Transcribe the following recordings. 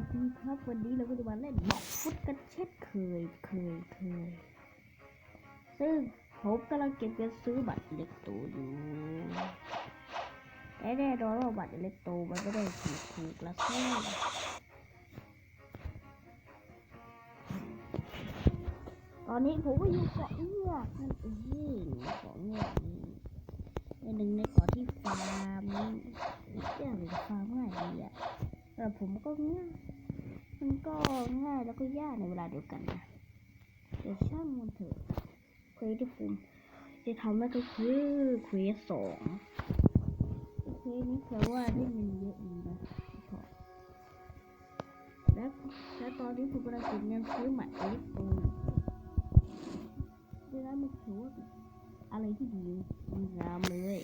วัสดีครับ วันนี้เราก็จะมาเล่นบอกฟุตกันเช่นเคยเคยเคย ซึ่งผมกำลังเก็บเงินซื้อบัตรอิเล็กโตอยู่และแน่นอนว่าบัตรอิเล็กโตมันไม่ได้ถูกถูกละแค่ตอนนี้ผมก็อยู่เกาะเอื้อกนั่นเองเกาะเอื้อกนี่เป็นหนึ่งในเกาะที่ฟาร์มเรื่องหรือฟาร์มง่ายดีอะ แต่ผมก็ง่ายมันก็ง่ายแล้วก็ยากในเวลาเดียวกันนะเดี๋ยวช่างมันเถอะเควสที่ผมจะทำนั่นก็คือเควสสองเควสนี้แปลว่าได้เงินเยอะดีนะและและตอนนี้ผมกำลังเก็บเงินซื้อหมายเลขโตดังนั้นมันถือว่าอะไรที่ดีงามเลย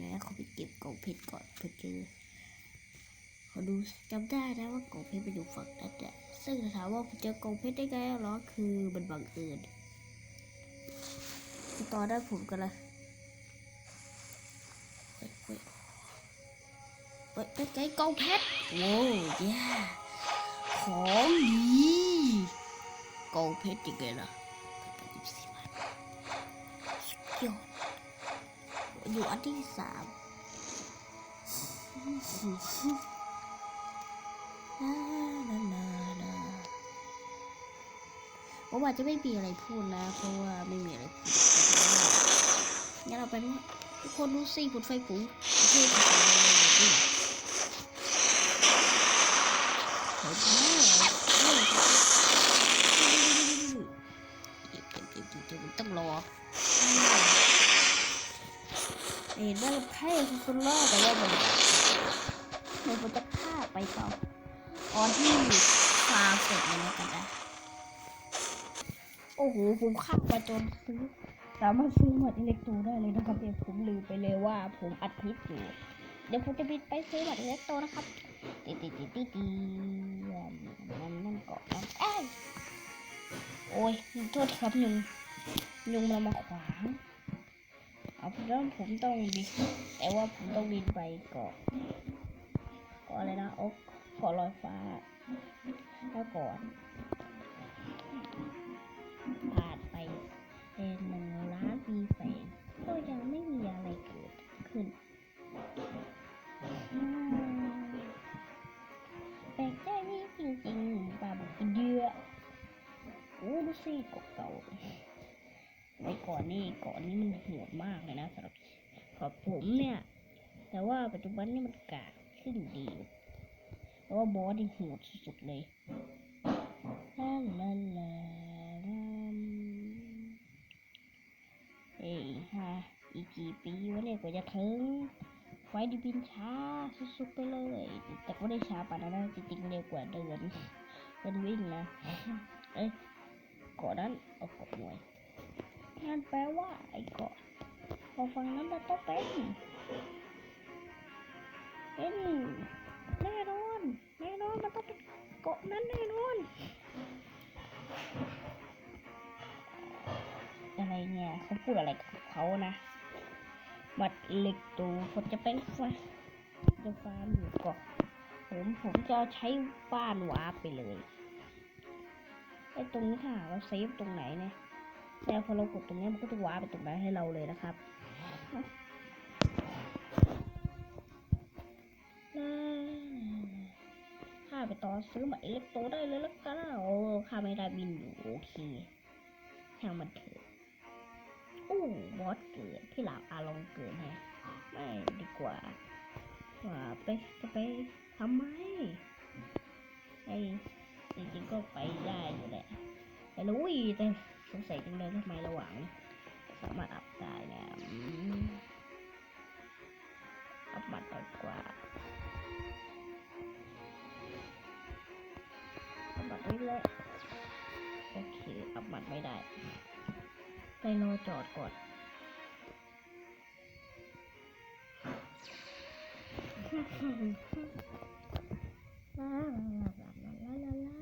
นะเขาไปเก็บกล่องเพชรก่อนเพื่อเจอ เขาดูจำได้นะว่ากองเพชรไปอยู่ฝั่งนั้นแหละซึ่งถามว่าเจอกองเพชรได้ไงหรอคือมันบังเอิญตอนนั้นผมก็เลยเฮ้ยเฮ้ยเฮ้ยเป็นไกองเพชรโว้ยย่ของดีกองเพชรยังไงล่ะยอดอยู่อันที่สาม ผมอาจจะไม่มีอะไรพูดนะ เพราะว่าไม่มีอะไรพูดงั้นเราไปทุกคนดูสิผลไฟปุ๋ยโอเคผลไฟปุ๋ยเฮ้ยเฮ้ยเก็บเก็บเก็บเก็บเก็บมันต้องรอเห็นว่าเราแค่คนรอดแต่ว่ามันมัน ตอที่ฟาร์มเสร็จเลยนะกันนะโอ้โห ผมข้ามมาจนซื้อสามารถซื้อหมดอิเล็กโตรได้เลยนะครับเดี๋ยวผมลืมไปเลยว่าผมอัดคลิปอยู่ เดี๋ยวผมจะบินไปซื้อหมดอิเล็กโตรนะครับตีตีตีตีตีนั่นนั่นเกาะนั่นเอ้ยโอ้ยโทษครับยุงยุงเรามาขวางเอาเพริ่มผมต้องบินแต่ว่าผมต้องบินไปเกาะเกาะอะไรนะโอ๊ก เกาะลอยฟ้าแล้วก่อนผ่านไปเป็นหนึ่งล้านปีแสงก็ยังไม่มีอะไรเกิดขึ้นอืมแปลกใจนี่จริงๆปลาบอกกิเยอะโอ้ดูสิเกาะเก่าไว้ก่อนนี่กาะนี้มันโหดมากเลยนะสำหรับสำหรับผมเนี่ย แต่ว่าปัจจุบันนี่มันกาดขึ้นดี เพราะว่าบอสนี่โหดสุดๆเลยลาลาลาลาเอ้ยฮะอีกกี่ปีวะเนี่ยกว่าจะถึงไฟดิบินช้าสุดๆไปเลย แต่ก็ได้ช้าปานนั้นะจริงๆเร็วกว่าเดินเดินวิ่งนะ เอ้ยเกาะนั้นเอาเกาะหน่วยนั่นแปลว่าไอ้เกาะพอฟังนั้นมันต้องเป็นเป็น น่นอน แน่นอน มันต้องเป็นเกาะนั้นแน่นอน อะไรเนี่ยเขาพูดอะไรกับเขานะ บัตรเหล็กตูผมจะเป็นฟาจะฟ้าร์มอยู่เกาะผมผมจะใช้บ้านวาร์ปไปเลยไอ้ตรงนี้ถ้าหากเราเซฟตรงไหนเนี่ยแต่พอเรากดตรงนี้มันก็จะวาร์ปไปตรงนั้นให้เราเลยนะครับ ไปต่อซื้อหมายเล็กโตได้เลยแล้วกันโอ้ข้าไม่ได้บินอยู่โอเคช่างมันเถอะอู้บอสเกิดที่หลังอาลองเกิดแฮะไม่ดีกว่าว่าไปจะไปทำไมไอ้จริงๆก็ไปได้อยู่แหละแต่รู้อีแต่สงสัยจังเลยทำไมระหว่างสามารถอัพได้เนี่ยอืมอัพบัตรดีกว่า อัพบัตรนี้เลยโอเค อัพบัตรไม่ได้ ไปรอจอดก่อนลาลาลาลาลาลา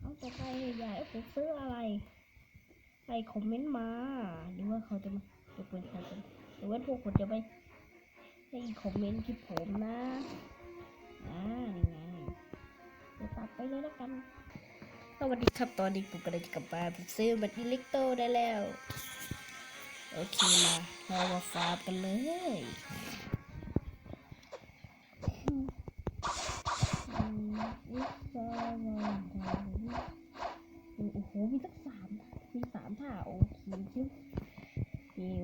เอาต่อไปอยากให้ผมซื้ออะไรใส่คอมเมนต์มา หรือว่าเขาจะมาจะเป็นใครกันหรือว่าพวกคุณจะไป ให้คอมเมนต์ที่ผมนะ อ่านี่ไงเดี๋ยวตัดไปเลยแล้วกันสวัสดีครับตอนนี้ผมกำลังจะกลับบ้านผมซื้อบัตรอิเล็กโตได้แล้ว โอเคมาเรามาฟาร์มกันเลยอืมอีกสองโอ้โห มีสักสามมีสามท่าโอเคชิวชิว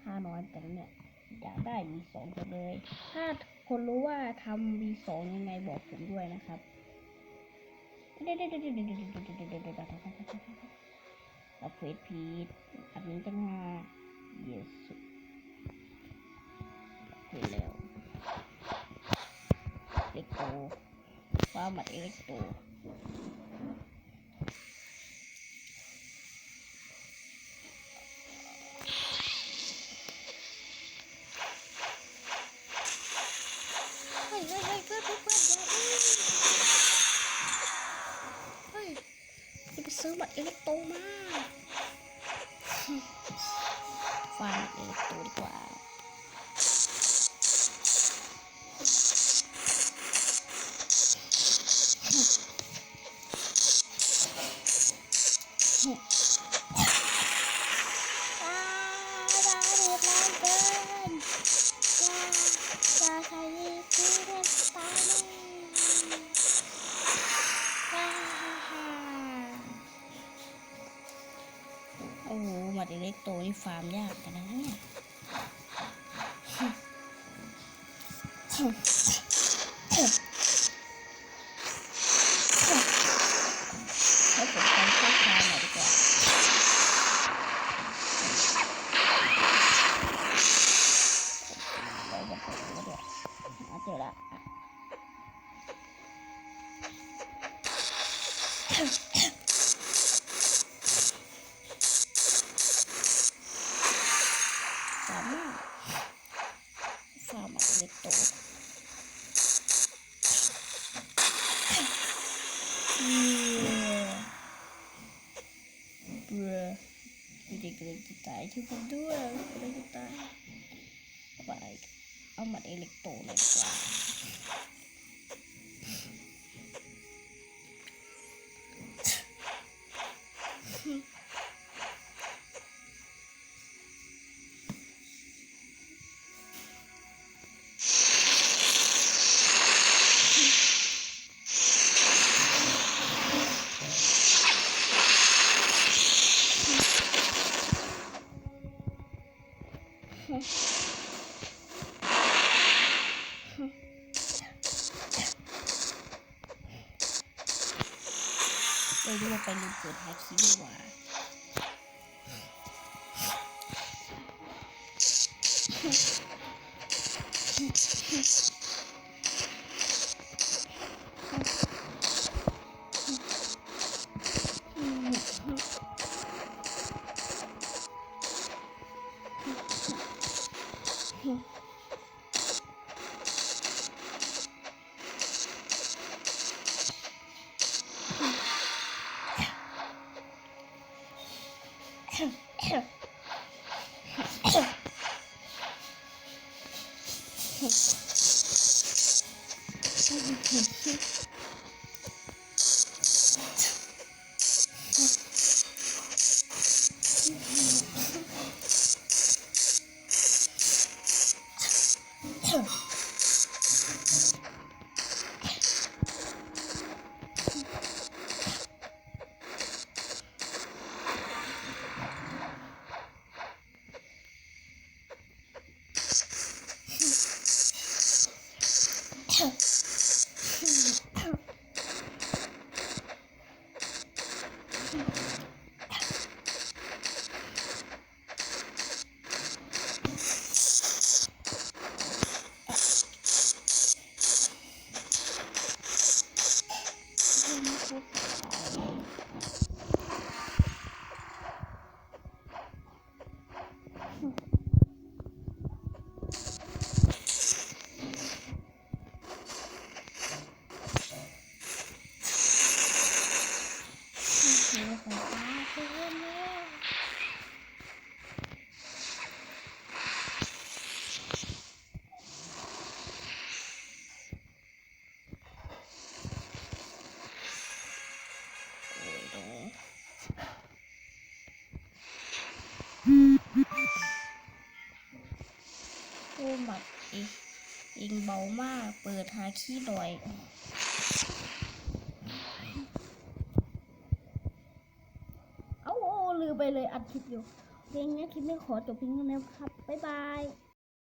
ท่าน้อยแต่เนี่ย อยากได้มีสองไปเลย ถ้าคนรู้ว่าทำ V2 ยังไงบอกผมด้วย นะครับเดี๋ยวเดี๋ยวเดี๋ยวเดี๋ยวเดี๋ยวเดี๋ยวเดี๋ยวเดี๋ยวเดี๋ยวเดี๋ยวเดี๋ยวเดี๋ยวเราเฟซพีดอันนี้ตั้งห้าเยสุเห็นแล้วเล็กโตฟ้าหมัดเล็กโต เอโตมา ดเล็กโตนี่ฟาร์มยากกันนะเนี่ย Sama. Sama ulit to. Yeah. Bruh. Hindi ganito tayo. Berdua. Ganito tayo. Baik. Amat elektronik. Wow. ele por aqui no ar. งเบามาก เปิดหาขี้หน่อยเอาโอ้ลืมไปเลยอัดคลิปอยู่เพลงนี้คลิปนี้ขอจบเพียงเท่านี้ครับ บ๊ายบาย